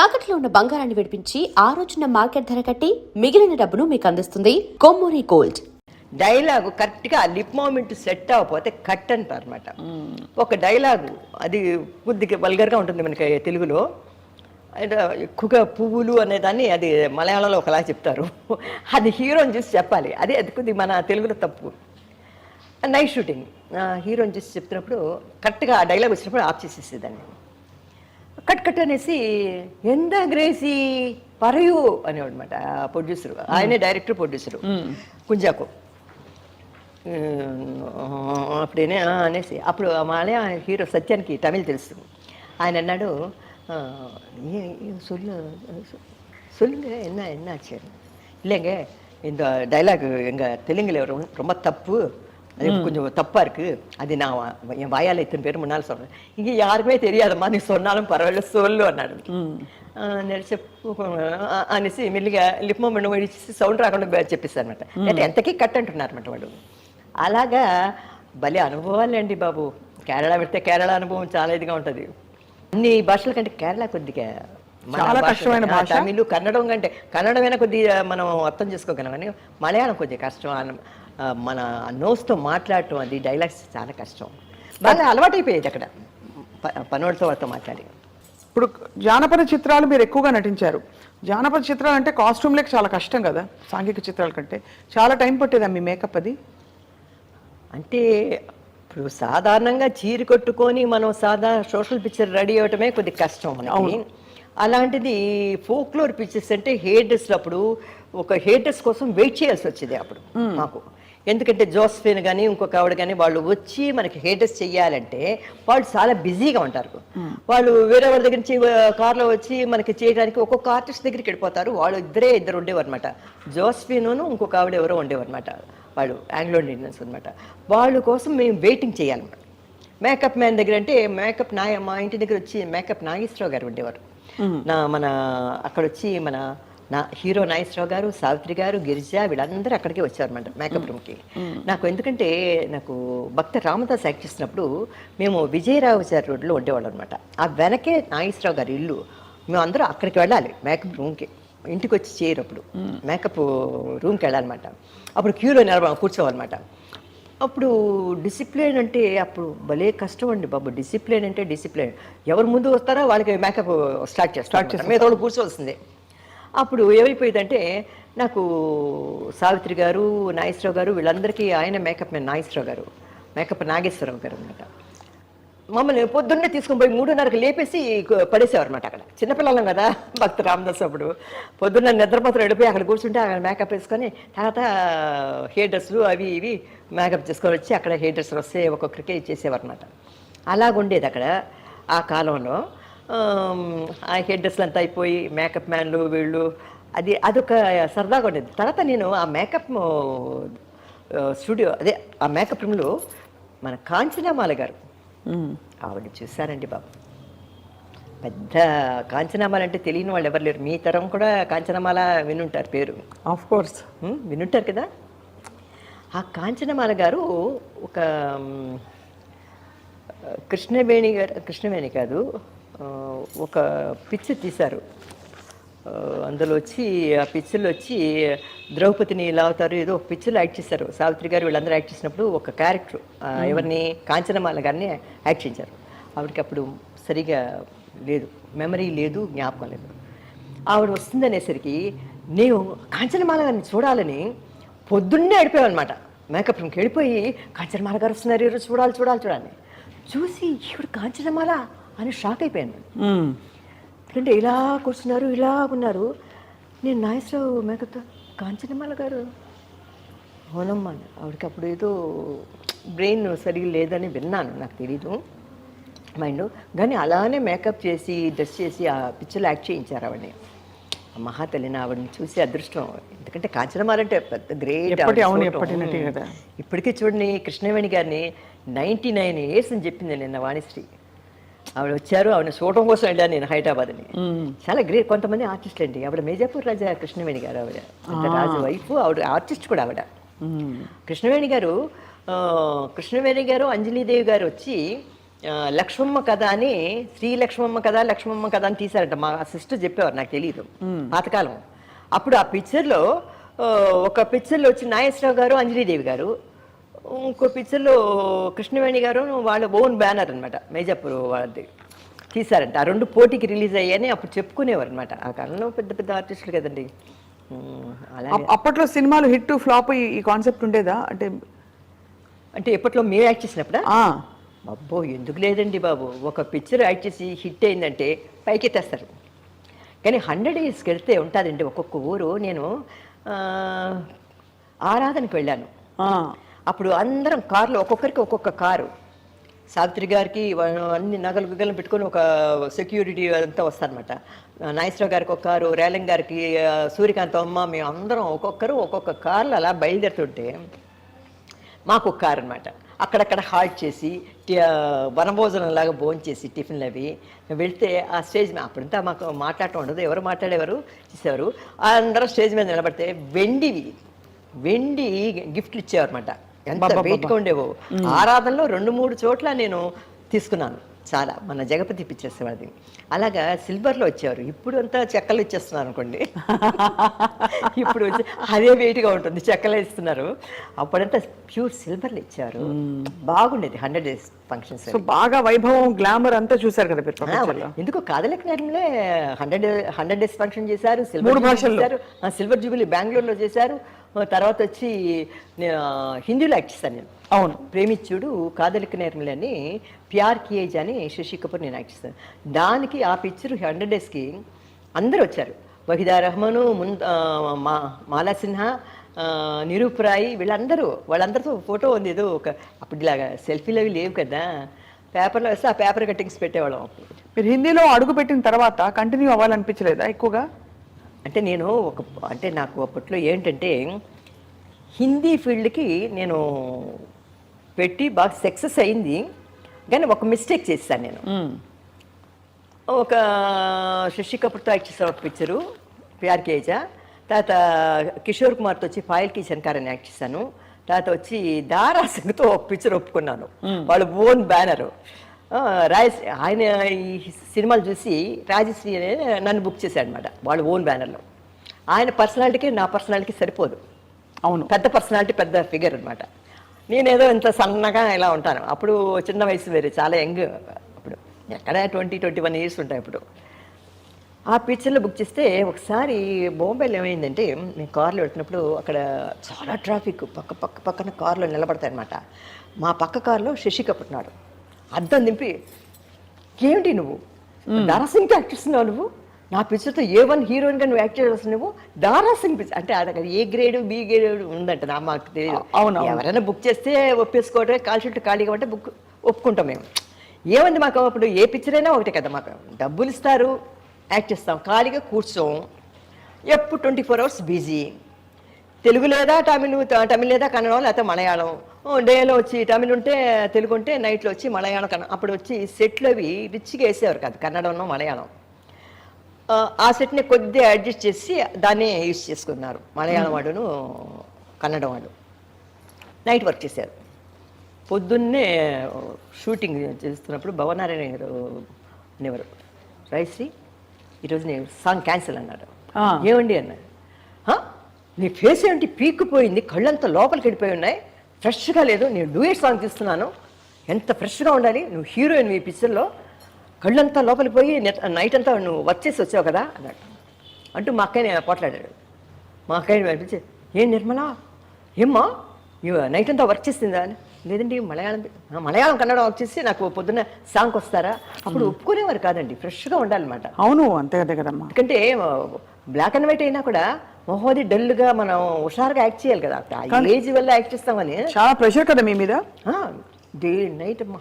తాకట్లో ఉన్న బంగారాన్ని విడిపించి ఆ రోజున మార్కెట్ ధర కట్టి మిగిలిన డబ్బును మీకు అందిస్తుంది కొమ్మూరి గోల్డ్. డైలాగు కరెక్ట్గా ఆ లిప్ మూమెంట్ సెట్ అవ్వకపోతే కట్ అంటారు అనమాట ఒక డైలాగు అది కొద్దిగా వల్గర్గా ఉంటుంది మనకి తెలుగులో. ఎక్కువగా పువ్వులు అనేదాన్ని అది మలయాళంలో ఒకలా చెప్తారు. అది హీరోని చూసి చెప్పాలి. అదే అది కొద్ది మన తెలుగులో తప్పు. నైట్ షూటింగ్ హీరోని చూసి చెప్తున్నప్పుడు కరెక్ట్గా ఆ డైలాగ్ వచ్చినప్పుడు ఆఫ్ చేసేసేదాన్ని. కట్ కట్ అనేసి ఎంత గ్రేసి పరయు అనేవాడు అనమాట ప్రొడ్యూసర్ ఆయనే డైరెక్టర్ ప్రొడ్యూసర్ కుంజాకు అప్పుడేనే ఆ అనేసి అప్పుడు ఆ మలయా హీరో సత్యానికి తమిళ్ తెలుసు ఆయన అన్నాడు "ఆ, ఏ- ఏ சொல்லு சொல்லுங்க என்ன என்ன ஆச்சு இல்லைங்க இந்த டைலாக் எங்கள் தெலுங்குல ரொம்ப ரொம்ப தப்பு அது கொஞ்சம் தப்பாக இருக்குது அது நான் வா- என் வாயால் இத்தனை பேர் முன்னால் சொல்கிறேன் இங்கே யாருக்குமே தெரியாதம்மா நீ சொன்னாலும் பரவாயில்ல சொல்லு అన్నాడు నడిచే అనేసి మెల్లిగా లిప్ మూమెంట్ ఇచ్చి సౌండ్ రాకుండా చెప్పేస్తాను అనమాట అంటే ఎంతకీ కట్ అంటున్నారు అనమాట వాడు అలాగా భలే అనుభవాలు అండి బాబు కేరళ పెడితే కేరళ అనుభవం చాలా ఇదిగా ఉంటుంది అన్ని భాషల కంటే కేరళ కొద్దిగా మన చాలా భాష- కష్టమైన ఆ, భాష. తమిళ్ కన్నడం కంటే కన్నడమైనా కొద్దిగా మనం అర్థం చేసుకోగలం కానీ మలయాళం కొద్దిగా కష్టం ఆ, ఆ, మన నోస్తో మాట్లాడటం అది డైలాగ్స్ చాలా కష్టం. బాగా అలవాటైపోయేది అక్కడ. ప- పనోడితో వాళ్ళతో మాట్లాడి. ఇప్పుడు జానపద చిత్రాలు మీరు ఎక్కువగా నటించారు. జానపద చిత్రాలు అంటే కాస్ట్యూమ్లకి చాలా కష్టం కదా సాంఘిక చిత్రాల కంటే. చాలా టైం పట్టేదా మీ మేకప్ అది? అంటే ఇప్పుడు సాధారణంగా చీర కట్టుకొని మనం సాదా సోషల్ పిక్చర్ రెడీ అవ్వటమే కొద్ది కష్టం మనకి. అలాంటిది ఫోక్లోర్ పిక్చర్స్ అంటే హెయిర్ డ్రెస్ అప్పుడు ఒక హెయిర్ డ్రెస్ కోసం వెయిట్ చేయాల్సి వచ్చేది అప్పుడు మాకు. ఎందుకంటే జోస్ఫిన్ కానీ ఇంకొక ఆవిడ కానీ వాళ్ళు వచ్చి మనకి హెయిర్ డ్రెస్ చెయ్యాలంటే వాళ్ళు చాలా బిజీగా ఉంటారు. వాళ్ళు వేరే వాళ్ళ దగ్గర నుంచి కార్లో వచ్చి మనకి చేయడానికి ఒక్కొక్క ఆర్టిస్ట్ దగ్గరికి వెళ్ళిపోతారు. వాళ్ళు ఇద్దరే ఇద్దరు ఉండేవారు అనమాట జోస్ఫిన్ను ఇంకొక ఆవిడ ఎవరో ఉండేవారు అనమాట వాళ్ళు ఆంగ్లో ఇండియన్స్ అనమాట వాళ్ళ కోసం మేము వెయిటింగ్ చేయాలన్నమాట. మేకప్ మ్యాన్ దగ్గర అంటే మేకప్ నాయ మా ఇంటి దగ్గర వచ్చి మేకప్ నాగేశ్వరరావు గారు ఉండేవారు. నా మన అక్కడ వచ్చి మన నా హీరో నాగేశ్వరరావు గారు సావిత్రి గారు గిరిజ వీళ్ళందరూ అక్కడికే వచ్చారన్నమాట మేకప్ రూమ్కి. నాకు ఎందుకంటే నాకు భక్త రామదాస్ యాక్ట్ చేసినప్పుడు మేము విజయరావుచారి రోడ్లో ఉండేవాళ్ళం అనమాట ఆ వెనకే నాగేశ్వరరావు గారి ఇల్లు. మేము అందరూ అక్కడికి వెళ్ళాలి మేకప్ రూమ్కి. ఇంటికి వచ్చి చేయరప్పుడు మేకప్ రూమ్కి వెళ్ళాలన్నమాట. అప్పుడు క్యూలో నిలబ కూర్చోవాలన్నమాట. అప్పుడు డిసిప్లిన్ అంటే అప్పుడు భలే కష్టం అండి బాబు. డిసిప్లిన్ అంటే డిసిప్లిన్. ఎవరు ముందు వస్తారో వాళ్ళకి మేకప్ స్టార్ట్ చేస్తారు స్టార్ట్ చేస్తారు. మీద వాళ్ళు కూర్చోవలసిందే. అప్పుడు ఏమైపోయిందంటే నాకు సావిత్రి గారు నాగేశ్వరరావు గారు వీళ్ళందరికీ ఆయన మేకప్ మ్యాన్ నాగేశ్వరరావు గారు మేకప్ నాగేశ్వరరావు గారు అనమాట మమ్మల్ని పొద్దున్నే తీసుకుని పోయి మూడున్నరకు లేపేసి పడేసేవారనమాట అక్కడ. చిన్నపిల్లలం కదా భక్త రామదాస్ అప్పుడు. పొద్దున్న నిద్రపోతలు వెళ్ళిపోయి అక్కడ కూర్చుంటే అక్కడ మేకప్ వేసుకొని తర్వాత హెయిర్ డ్రెస్లు అవి ఇవి మేకప్ చేసుకొని వచ్చి అక్కడ హెయిర్ వస్తే ఒక్కొక్కరికి చేసేవారనమాట అనమాట అలాగుండేది అక్కడ ఆ కాలంలో. ఆ హెయిర్ డ్రెస్లు అంతా అయిపోయి మేకప్ మ్యాన్లు వీళ్ళు అది అదొక సరదాగా ఉండేది. తర్వాత నేను ఆ మేకప్ స్టూడియో అదే ఆ మేకప్ రూమ్లో మన కాంచనామాల గారు. ఆవిడ చూశారండి బాబు. పెద్ద కాంచనామాల అంటే తెలియని వాళ్ళు ఎవరు లేరు. మీ తరం కూడా కాంచనమాల వినుంటారు పేరు. ఆఫ్ కోర్స్ వినుంటారు కదా. ఆ కాంచనమాల గారు ఒక కృష్ణవేణి గారు కృష్ణవేణి కాదు ఒక పిక్చర్ తీశారు. అందులో వచ్చి ఆ పిక్చర్లో వచ్చి ద్రౌపదిని ఇలా అవుతారు ఏదో ఒక పిక్చర్లో యాక్ట్ చేశారు. సావిత్రి గారు వీళ్ళందరూ యాక్ట్ చేసినప్పుడు ఒక క్యారెక్టర్ ఎవరిని కాంచనమాల గారిని యాక్ట్ చేశారు ఆవిడకి అప్పుడు సరిగా లేదు మెమరీ లేదు జ్ఞాపకం లేదు. ఆవిడ వస్తుందనేసరికి నేను కాంచనమాల గారిని చూడాలని పొద్దున్నే వెళ్ళిపోయామన్నమాట మేకప్ రూమ్కి వెళ్ళిపోయి కాంచనమాల గారు వస్తున్నారు ఈరోజు చూడాలి చూడాలి చూడాలి చూసి ఈవిడ కాంచనమాల అని షాక్ అయిపోయాను ఎందుకంటే ఇలా కూర్చున్నారు ఇలా ఉన్నారు. నేను నాగేశ్వరరావు మేకప్తో కాంచనమాల గారు. అవునమ్మా ఆవిడకి అప్పుడు ఏదో బ్రెయిన్ సరిగా లేదని విన్నాను నాకు తెలీదు. మైండ్. కానీ అలానే మేకప్ చేసి డ్రెస్ చేసి ఆ పిక్చర్లో యాక్ట్ చేయించారు ఆవిడని. ఆ మహాతల్లిని ఆవిడని చూసి అదృష్టం. ఎందుకంటే కాంచనమాల అంటే పెద్ద గ్రేట్. ఇప్పటికీ చూడండి కృష్ణవేణి గారిని నైంటీ నైన్ ఇయర్స్ అని చెప్పింది నిన్న వాణిశ్రీ. ఆవిడ వచ్చారు ఆవిడ చూడటం కోసం వెళ్ళాను నేను హైదరాబాద్ని. చాలా గ్రేట్. కొంతమంది ఆర్టిస్ట్ అండి ఆవిడ మేజాపూర్ రాజా కృష్ణవేణి గారు ఆవిడ. రాజు వైఫ్ ఆవిడ ఆర్టిస్ట్ కూడా ఆవిడ. కృష్ణవేణి గారు కృష్ణవేణి గారు అంజలీదేవి గారు వచ్చి లక్ష్మమ్మ కథ అని శ్రీ లక్ష్మమ్మ కథ లక్ష్మమ్మ కథ అని తీశారంట. మా సిస్టర్ చెప్పేవారు నాకు తెలియదు పాతకాలం. అప్పుడు ఆ పిక్చర్లో ఒక పిక్చర్లో వచ్చి నాగేశ్వరరావు గారు అంజలీదేవి గారు ఇంకో పిక్చర్లో కృష్ణవేణి గారు వాళ్ళ ఓన్ బ్యానర్ అనమాట మేజాపూర్ వాళ్ళది తీశారంట. ఆ రెండు పోటీకి రిలీజ్ అయ్యాయని అప్పుడు చెప్పుకునేవారు అనమాట ఆ కాలంలో పెద్ద పెద్ద ఆర్టిస్టులు కదండి. అప్పట్లో సినిమాలు హిట్ ఫ్లాప్ ఈ కాన్సెప్ట్ ఉండేదా? అంటే అంటే ఎప్పట్లో మేము యాక్ట్ చేసినప్పుడా? అబ్బో ఎందుకు లేదండి బాబు. ఒక పిక్చర్ యాక్ట్ చేసి హిట్ అయిందంటే పైకి తెస్తారు కానీ హండ్రెడ్ ఇయర్స్కి వెళ్తే ఉంటుందండి ఒక్కొక్క ఊరు. నేను ఆరాధనకి వెళ్ళాను. అప్పుడు అందరం కార్లో ఒక్కొక్కరికి ఒక్కొక్క కారు. సావిత్రి గారికి అన్ని నగలు గుగ్గలు పెట్టుకొని ఒక సెక్యూరిటీ అంతా వస్తారనమాట నాగేశ్వరరావు గారికి ఒక కారు రేలంగ్ గారికి ఆ, సూర్యకాంత్ అమ్మ మేము అందరం ఒక్కొక్కరు ఒక్కొక్క కార్లు అలా బయలుదేరుతుంటే మాకు ఒక కారు అనమాట అక్కడక్కడ హాల్ట్ చేసి వనభోజనంలాగా భోంచేసి టిఫిన్లు అవి వెళ్తే ఆ స్టేజ్ మీద అప్పుడంతా మాకు మాట్లాడటం ఉండదు. ఎవరు మాట్లాడేవారు? చేసేవారు. అందరం స్టేజ్ మీద నిలబడితే వెండివి వెండి గిఫ్ట్లు ఇచ్చేవారన్నమాట. ఎంత వెయిట్గా ఉండేవో ఆరాధనలో రెండు మూడు చోట్ల నేను తీసుకున్నాను. చాలా మన జగపతి పిచ్చేసేవాడి అలాగా సిల్వర్లో వచ్చేవారు. ఇప్పుడు అంతా చెక్కలు ఇచ్చేస్తున్నారు అనుకోండి. ఇప్పుడు వచ్చి అదే వెయిట్గా ఉంటుంది. చెక్కలు ఇస్తున్నారు. అప్పుడంతా ప్యూర్ సిల్వర్లో ఇచ్చారు. బాగుండేది. హండ్రెడ్ డేస్ ఫంక్షన్స్ సో బాగా వైభవం గ్లామర్ అంతా చూసారు కదా మీరు ఎందుకు కాదలకి నేరంలో హండ్రెడ్ హండ్రెడ్ డేస్ ఫంక్షన్ చేశారు. సిల్వర్ సిల్వర్ జూబిలీ బెంగళూరులో చేశారు. తర్వాత వచ్చి హిందీలో యాక్ట్ చేశాను నేను. అవును. ప్రేమించుడు కాదలిక నేరములు అని ప్యార్ కియేజ్ అని శశి కపూర్ నేను యాక్ట్ చేస్తాను దానికి ఆ పిక్చర్ హండ్రెడ్ డేస్కి అందరూ వచ్చారు. వహిదా రహమాను మున్ మా మాలా సిన్హా ఆ, నిరూప్ రాయ్ వీళ్ళందరూ వాళ్ళందరితో ఫోటో ఉంది ఏదో ఒక అప్పుడు ఇలాగా సెల్ఫీలు అవి లేవు కదా. పేపర్లో వస్తే ఆ పేపర్ కట్టింగ్స్ పెట్టేవాళ్ళం. మీరు హిందీలో అడుగు పెట్టిన తర్వాత కంటిన్యూ అవ్వాలనిపించలేదా ఎక్కువగా? అంటే నేను ఒక అంటే నాకు అప్పట్లో ఏంటంటే హిందీ ఫీల్డ్కి నేను పెట్టి బాగా సక్సెస్ అయింది. కానీ ఒక మిస్టేక్ చేశాను నేను. ఒక శశి కపూర్తో యాక్ట్ చేసిన ఒక పిక్చరు ప్యార్ కేజా. తర్వాత కిషోర్ కుమార్తో వచ్చి ఫాయిల్కి శంకర్ అని యాక్ట్ చేశాను. తర్వాత వచ్చి దారా సింగ్తో ఒక పిక్చర్ ఒప్పుకున్నాను. వాళ్ళ ఓన్ బ్యానరు. రాజశ్రీ ఆయన ఈ సినిమాలు చూసి రాజశ్రీ అనే నన్ను బుక్ చేశాడు అనమాట వాళ్ళ ఓన్ బ్యానర్లో ఆయన పర్సనాలిటీకి నా పర్సనాలిటీకి సరిపోదు. అవును. పెద్ద పర్సనాలిటీ పెద్ద ఫిగర్ అనమాట నేనేదో ఇంత సన్నగా ఇలా ఉంటాను. అప్పుడు చిన్న వయసు వేరే చాలా యంగ్. అప్పుడు ఎక్కడ ట్వంటీ ట్వంటీ వన్ ఇయర్స్ ఉంటాయి అప్పుడు. ఆ పిక్చర్లో బుక్ చేస్తే ఒకసారి బొంబాయిలో ఏమైందంటే నేను కార్లో వెళ్తున్నప్పుడు అక్కడ చాలా ట్రాఫిక్ పక్క పక్క పక్కన కార్లో నిలబడతాయి అనమాట మా పక్క కార్లో శశి కపూర్ ఉన్నాడు. అద్దం దింపి ఏమిటి నువ్వు? దారా సింగ్ యాక్ట్ చేస్తున్నావు నువ్వు? నా పిక్చర్తో ఏ వన్ హీరోయిన్గా నువ్వు యాక్ట్ చేస్తున్నావు నువ్వు? దారా సింగ్ పిక్చర్ అంటే అక్కడ ఏ గ్రేడ్ బి గ్రేడ్ ఉందంట నా మాకు తెలియదు అవును. ఎవరైనా బుక్ చేస్తే ఒప్పేసుకోవటమే కాల్ షీట్ ఖాళీ కాబట్టి బుక్ ఒప్పుకుంటాం మేము. ఏముంది మాకు అప్పుడు? ఏ పిక్చర్ అయినా ఒకటే కదా మాకు. డబ్బులు ఇస్తారు యాక్ట్ చేస్తాం ఖాళీగా కూర్చోం. ఎప్పుడు twenty four hours busy. Telugu లేదా తమిళ్ తమిళ్ లేదా కన్నడం లేకపోతే మలయాళం. డేలో వచ్చి తమిళ్ ఉంటే తెలుగు ఉంటే నైట్లో వచ్చి మలయాళం కన్న అప్పుడు వచ్చి సెట్లు అవి రిచ్గా వేసేవారు కాదు కన్నడంలో మలయాళం. ఆ, సెట్ని కొద్దిగా అడ్జస్ట్ చేసి దాన్నే యూజ్ చేసుకున్నారు. మలయాళం వాడును కన్నడం వాడు. నైట్ వర్క్ చేశారు పొద్దున్నే షూటింగ్ చేస్తున్నప్పుడు భవనారాయణ గారు అనేవారు. రైశ్రీ ఈరోజు నేను సాంగ్ క్యాన్సిల్ అన్నాడు. ఏమండి అన్నాడు "హా? నీ ఫేస్ ఏంటి పీక్కుపోయింది? కళ్ళంతా లోపలికి వెళ్ళిపోయి ఉన్నాయి. ఫ్రెష్గా లేదు. నేను డూయట్ సాంగ్ తీస్తున్నాను. ఎంత ఫ్రెష్గా ఉండాలి? నువ్వు హీరోయిన్ ఈ పిక్చర్లో కళ్ళంతా లోపలికి పోయి నెట్- నైట్ అంతా నువ్వు వర్క్ చేసి వచ్చావు కదా? అన్నాడు. అంటూ మా అక్కయ్య పోట్లాడాడు. మా అక్కయ్య అనిపించి ఏం నిర్మలా? ఏమ్మా? ఇవ నైట్ అంతా వర్క్ చేస్తుందా? అని. లేదండి మలయాళం మలయాళం కన్నడ వర్క్ చేసి నాకు పొద్దున్న సాంగ్ వస్తారా? అప్పుడు ఒప్పుకునేవారు కాదండి. ఫ్రెష్గా ఉండాలన్నమాట. అవును అంతే అదే కదమ్మా. ఎందుకంటే బ్లాక్ అండ్ వైట్ అయినా కూడా మొహోది డల్గా మనం హుషారుగా యాక్ట్ చేయాలి కదా. ఏజ్ వల్ల యాక్ట్ చేస్తామని. చాలా ప్రెషర్ కదా మీ మీద? డే నైట్ అమ్మా.